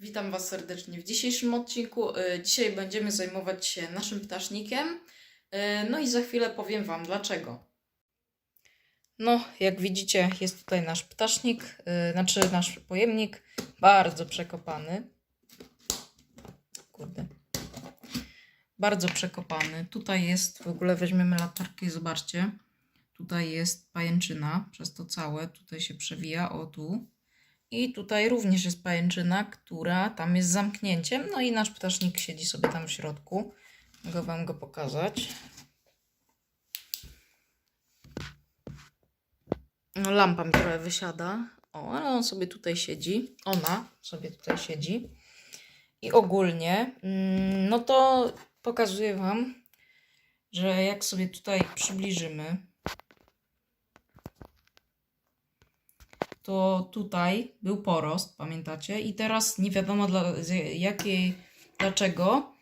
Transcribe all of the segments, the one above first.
Witam Was serdecznie w dzisiejszym odcinku. Y, Dzisiaj będziemy zajmować się naszym ptasznikiem. Y, No i za chwilę powiem Wam dlaczego. No, jak widzicie, jest tutaj nasz ptasznik, y, znaczy nasz pojemnik, bardzo przekopany. Kurde. Bardzo przekopany. Tutaj jest, w ogóle weźmiemy latarkę i zobaczcie. Tutaj jest pajęczyna przez to całe. Tutaj się przewija, o tu. I tutaj również jest pajęczyna, która tam jest zamknięciem. No i nasz ptasznik siedzi sobie tam w środku. Mogę Wam go pokazać. No, lampa mi trochę wysiada. O, ale on sobie tutaj siedzi. Ona sobie tutaj siedzi. I ogólnie, mm, no to pokazuję Wam, że jak sobie tutaj przybliżymy, to tutaj był porost, pamiętacie? I teraz nie wiadomo dla, jakiej, dlaczego,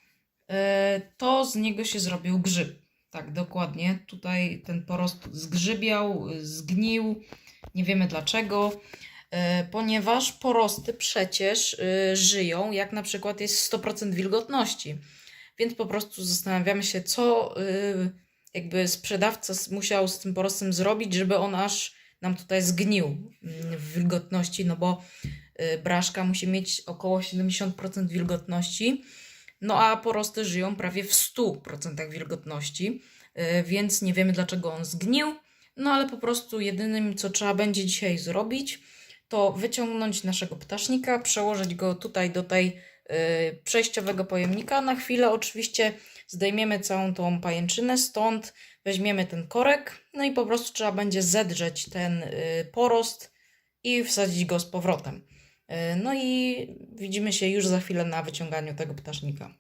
e, to z niego się zrobił grzyb. Tak, dokładnie. Tutaj ten porost zgrzybiał, zgnił. Nie wiemy dlaczego, e, ponieważ porosty przecież e, żyją, jak na przykład jest 100% wilgotności. Więc po prostu zastanawiamy się, co jakby sprzedawca musiał z tym porostem zrobić, żeby on aż nam tutaj zgnił mm, w wilgotności, no bo y, braszka musi mieć około 70% wilgotności, no a porosty żyją prawie w 100% wilgotności, y, więc nie wiemy dlaczego on zgnił, no ale po prostu jedynym co trzeba będzie dzisiaj zrobić, to wyciągnąć naszego ptasznika, przełożyć go tutaj do tej y, przejściowego pojemnika. Na chwilę oczywiście zdejmiemy całą tą pajęczynę, stąd weźmiemy ten korek, no i po prostu trzeba będzie zedrzeć ten y, porost i wsadzić go z powrotem. Y, No i widzimy się już za chwilę na wyciąganiu tego ptasznika.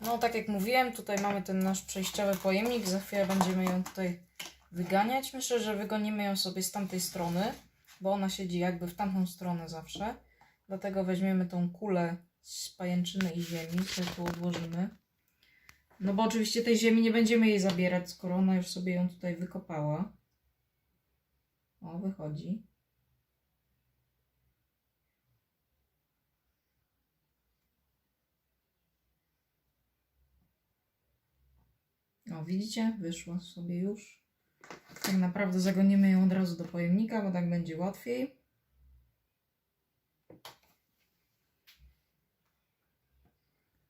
No, tak jak mówiłem, tutaj mamy ten nasz przejściowy pojemnik. Za chwilę będziemy ją tutaj wyganiać. Myślę, że wygonimy ją sobie z tamtej strony, bo ona siedzi jakby w tamtą stronę zawsze. Dlatego weźmiemy tą kulę z pajęczyny i ziemi, sobie tu odłożymy. No bo oczywiście tej ziemi nie będziemy jej zabierać, skoro ona już sobie ją tutaj wykopała. O, wychodzi. O, widzicie? Wyszła sobie już. Tak naprawdę zagonimy ją od razu do pojemnika, bo tak będzie łatwiej.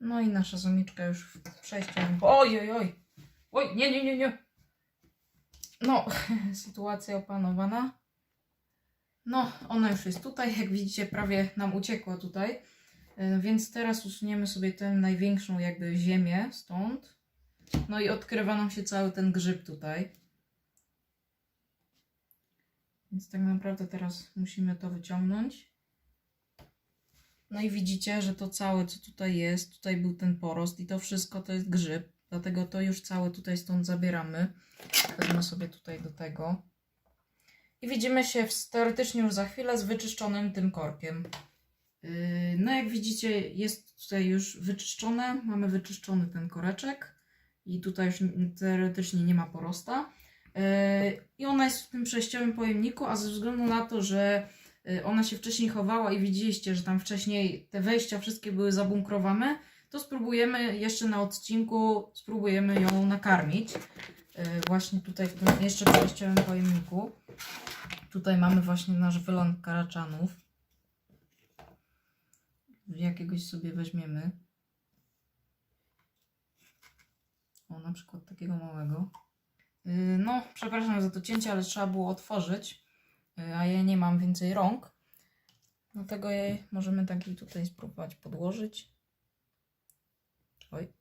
No i nasza samiczka już w przejściu. Oj, oj, oj. Oj, nie, nie, nie, nie. No, sytuacja opanowana. No, ona już jest tutaj. Jak widzicie, prawie nam uciekła tutaj. E, Więc teraz usuniemy sobie tę największą jakby ziemię stąd. No i odkrywa nam się cały ten grzyb tutaj. Więc tak naprawdę teraz musimy to wyciągnąć. No i widzicie, że to całe, co tutaj jest, tutaj był ten porost i to wszystko to jest grzyb. Dlatego to już całe tutaj stąd zabieramy. Wezmę sobie tutaj do tego. I widzimy się w, teoretycznie już za chwilę z wyczyszczonym tym korkiem. Yy, No jak widzicie, jest tutaj już wyczyszczone. Mamy wyczyszczony ten koreczek. I tutaj już teoretycznie nie ma porosta. Yy, I ona jest w tym przejściowym pojemniku, a ze względu na to, że ona się wcześniej chowała i widzieliście, że tam wcześniej te wejścia wszystkie były zabunkrowane, to spróbujemy jeszcze na odcinku, spróbujemy ją nakarmić. Y, Właśnie tutaj w tym jeszcze przejściowym pojemniku. Tutaj mamy właśnie nasz wyląd karaczanów. Jakiegoś sobie weźmiemy. O, na przykład takiego małego. Y, No, przepraszam za to cięcie, ale trzeba było otworzyć y, a ja nie mam więcej rąk. Dlatego jej możemy taki tutaj spróbować podłożyć. Oj.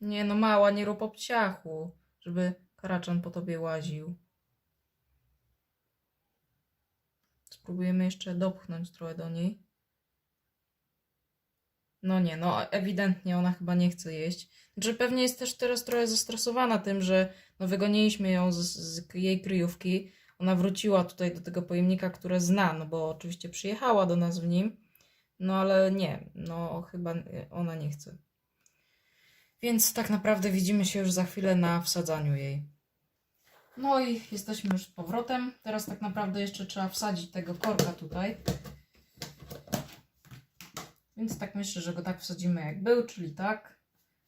Nie no mała, nie rób obciachu, żeby karaczan po tobie łaził. Spróbujemy jeszcze dopchnąć trochę do niej. No nie, no ewidentnie ona chyba nie chce jeść. Znaczy pewnie jest też teraz trochę zestresowana tym, że no wygoniliśmy ją z, z jej kryjówki. Ona wróciła tutaj do tego pojemnika, które zna, no bo oczywiście przyjechała do nas w nim. No ale nie, no chyba ona nie chce. Więc tak naprawdę widzimy się już za chwilę na wsadzaniu jej. No i jesteśmy już z powrotem. Teraz tak naprawdę jeszcze trzeba wsadzić tego korka tutaj. Więc tak myślę, że go tak wsadzimy jak był, czyli tak.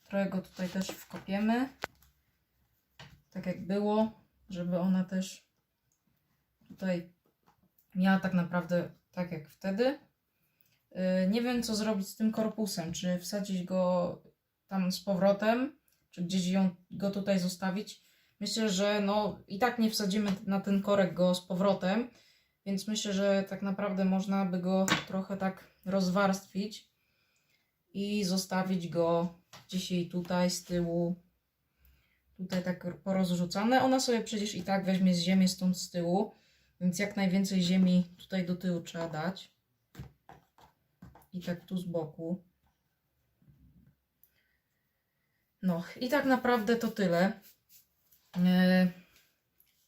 Trochę go tutaj też wkopiemy. Tak jak było, żeby ona też tutaj miała tak naprawdę tak jak wtedy. Yy, Nie wiem co zrobić z tym korpusem. Czy wsadzić go tam z powrotem, czy gdzieś ją, go tutaj zostawić. Myślę, że no i tak nie wsadzimy na ten korek go z powrotem, więc myślę, że tak naprawdę można by go trochę tak rozwarstwić i zostawić go jej tutaj z tyłu, tutaj tak porozrzucane. Ona sobie przecież i tak weźmie z ziemi stąd z tyłu, więc jak najwięcej ziemi tutaj do tyłu trzeba dać. I tak tu z boku. No i tak naprawdę to tyle. Yy,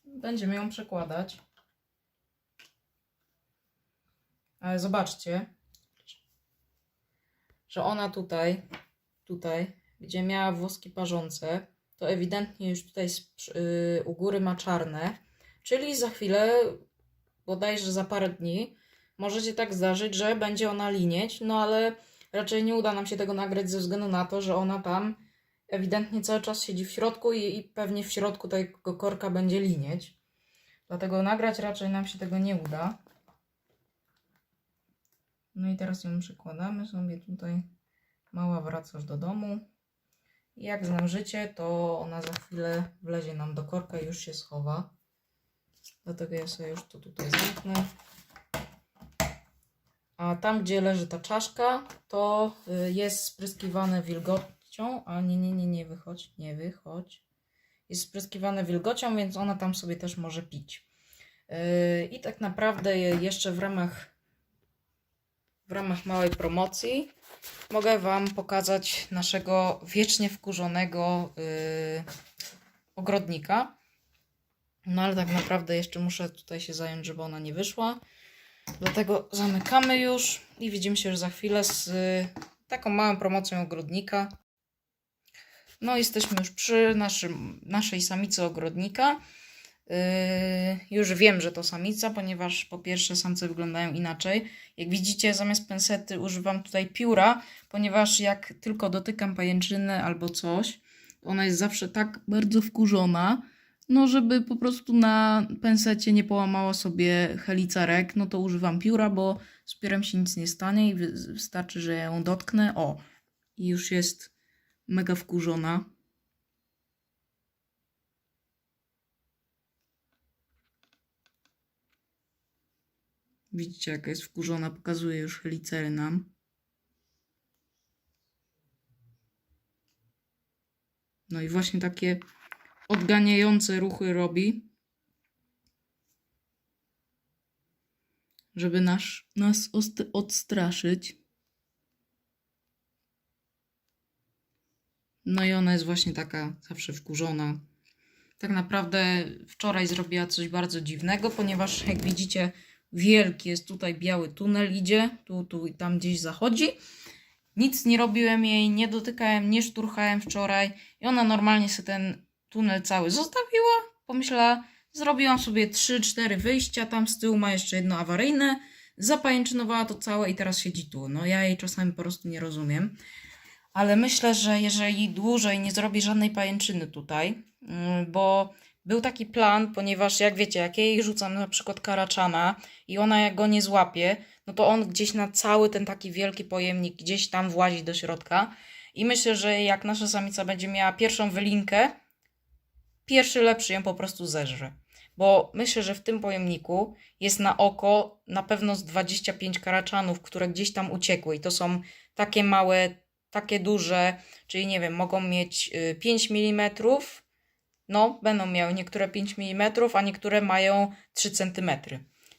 Będziemy ją przekładać. Ale zobaczcie, że ona tutaj, tutaj, gdzie miała włoski parzące, to ewidentnie już tutaj yy, u góry ma czarne. Czyli za chwilę, bodajże za parę dni, może się tak zdarzyć, że będzie ona linieć, no ale raczej nie uda nam się tego nagrać ze względu na to, że ona tam ewidentnie cały czas siedzi w środku i, i pewnie w środku tego korka będzie linieć. Dlatego nagrać raczej nam się tego nie uda. No i teraz ją przykładamy sobie tutaj. Mała wracasz do domu. I jak znam życie, to ona za chwilę wlezie nam do korka i już się schowa. Dlatego ja sobie już to tutaj zamknę. A tam, gdzie leży ta czaszka, to y, jest spryskiwane wilgocią. A nie, nie, nie, nie wychodź, nie wychodź. Jest spryskiwane wilgocią, więc ona tam sobie też może pić. Yy, I tak naprawdę je- jeszcze w ramach, w ramach małej promocji mogę Wam pokazać naszego wiecznie wkurzonego yy, ogrodnika. No ale tak naprawdę jeszcze muszę tutaj się zająć, żeby ona nie wyszła. Dlatego zamykamy już i widzimy się już za chwilę z y, taką małą promocją ogrodnika. No, jesteśmy już przy naszym, naszej samicy ogrodnika. Yy, już wiem, że to samica, ponieważ po pierwsze samce wyglądają inaczej. Jak widzicie, zamiast pensety używam tutaj pióra, ponieważ jak tylko dotykam pajęczyny albo coś, ona jest zawsze tak bardzo wkurzona, no żeby po prostu na pensecie nie połamała sobie helicarek, no to używam pióra, bo z piórem się nic nie stanie i wy- wystarczy, że ją dotknę. O, i już jest mega wkurzona. Widzicie, jaka jest wkurzona, pokazuje już helicery nam. No i właśnie takie odganiające ruchy robi, żeby nas, nas odstraszyć. No i ona jest właśnie taka zawsze wkurzona. Tak naprawdę wczoraj zrobiła coś bardzo dziwnego, ponieważ jak widzicie, wielki jest tutaj biały tunel idzie, tu, tu i tam gdzieś zachodzi. Nic nie robiłem jej, nie dotykałem, nie szturchałem wczoraj i ona normalnie sobie ten tunel cały zostawiła. Pomyślała, zrobiłam sobie 3-4 wyjścia, tam z tyłu ma jeszcze jedno awaryjne, zapajęczynowała to całe i teraz siedzi tu. No ja jej czasami po prostu nie rozumiem. Ale myślę, że jeżeli dłużej nie zrobi żadnej pajęczyny tutaj, mm, bo był taki plan, ponieważ jak wiecie, jak ja jej rzucam na przykład karaczana i ona jak go nie złapie, no to on gdzieś na cały ten taki wielki pojemnik gdzieś tam włazi do środka. I myślę, że jak nasza samica będzie miała pierwszą wylinkę, pierwszy lepszy ją po prostu zeżre. Bo myślę, że w tym pojemniku jest na oko na pewno z 25 karaczanów, które gdzieś tam uciekły. I to są takie małe, takie duże, czyli nie wiem, mogą mieć y, 5 mm. No, będą miały niektóre 5 mm, a niektóre mają 3 cm.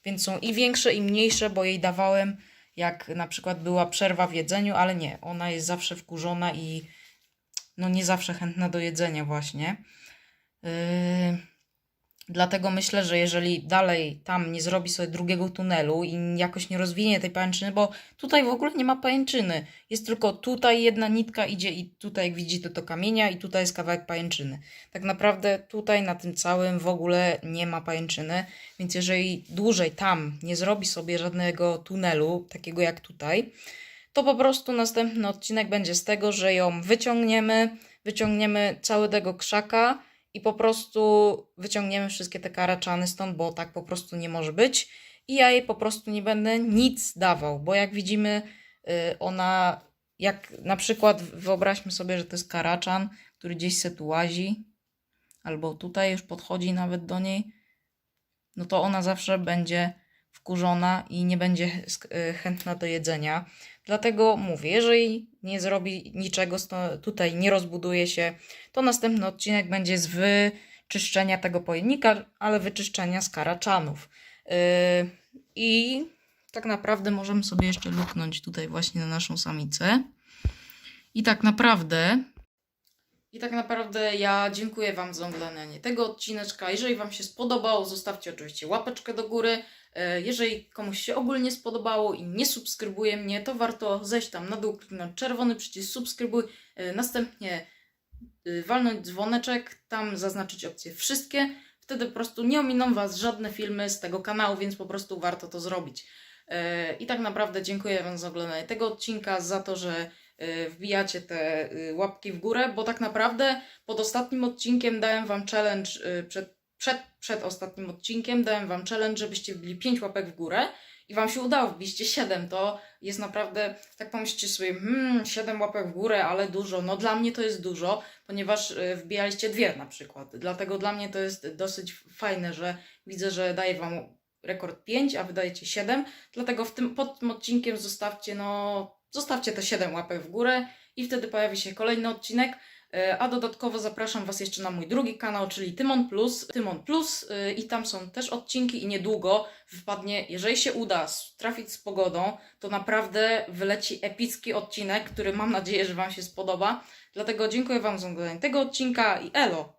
Więc są i większe, i mniejsze, bo jej dawałem, jak na przykład była przerwa w jedzeniu, ale nie, ona jest zawsze wkurzona i no nie zawsze chętna do jedzenia właśnie. Yy, Dlatego myślę, że jeżeli dalej tam nie zrobi sobie drugiego tunelu i jakoś nie rozwinie tej pajęczyny, bo tutaj w ogóle nie ma pajęczyny. Jest tylko tutaj jedna nitka idzie i tutaj, jak widzicie, to kamienia i tutaj jest kawałek pajęczyny. Tak naprawdę tutaj na tym całym w ogóle nie ma pajęczyny, więc jeżeli dłużej tam nie zrobi sobie żadnego tunelu, takiego jak tutaj, to po prostu następny odcinek będzie z tego, że ją wyciągniemy, wyciągniemy cały tego krzaka i po prostu wyciągniemy wszystkie te karaczany stąd, bo tak po prostu nie może być. I ja jej po prostu nie będę nic dawał, bo jak widzimy, y, ona, jak na przykład wyobraźmy sobie, że to jest karaczan, który gdzieś se tu łazi, albo tutaj już podchodzi nawet do niej, no to ona zawsze będzie wkurzona i nie będzie y, chętna do jedzenia. Dlatego mówię, jeżeli nie zrobi niczego, tutaj nie rozbuduje się, to następny odcinek będzie z wyczyszczenia tego pojemnika, ale wyczyszczenia z karaczanów. Yy, I tak naprawdę możemy sobie jeszcze luknąć tutaj właśnie na naszą samicę. I tak naprawdę i tak naprawdę ja dziękuję Wam za oglądanie tego odcineczka. Jeżeli Wam się spodobało, zostawcie oczywiście łapeczkę do góry. E, Jeżeli komuś się ogólnie spodobało i nie subskrybuje mnie, to warto zejść tam na dół, kliknąć czerwony przycisk subskrybuj, e, następnie y, walnąć dzwoneczek, tam zaznaczyć opcję wszystkie. Wtedy po prostu nie ominą Was żadne filmy z tego kanału, więc po prostu warto to zrobić. E, I tak naprawdę dziękuję Wam za oglądanie tego odcinka, za to, że wbijacie te łapki w górę, bo tak naprawdę pod ostatnim odcinkiem dałem Wam challenge, przed, przed, przed ostatnim odcinkiem dałem Wam challenge, żebyście wbili 5 łapek w górę i Wam się udało, wbiliście 7, to jest naprawdę, tak pomyślcie sobie, hmm, 7 łapek w górę, ale dużo, no dla mnie to jest dużo, ponieważ y, wbijaliście dwie na przykład, dlatego dla mnie to jest dosyć fajne, że widzę, że daję Wam rekord 5, a wydajecie 7, dlatego w tym, pod tym odcinkiem zostawcie, no, zostawcie te 7 łapek w górę i wtedy pojawi się kolejny odcinek. E, A dodatkowo zapraszam Was jeszcze na mój drugi kanał, czyli Tymon Plus. Tymon Plus y, i tam są też odcinki i niedługo wpadnie, jeżeli się uda trafić z pogodą, to naprawdę wyleci epicki odcinek, który mam nadzieję, że Wam się spodoba. Dlatego dziękuję Wam za oglądanie tego odcinka i elo!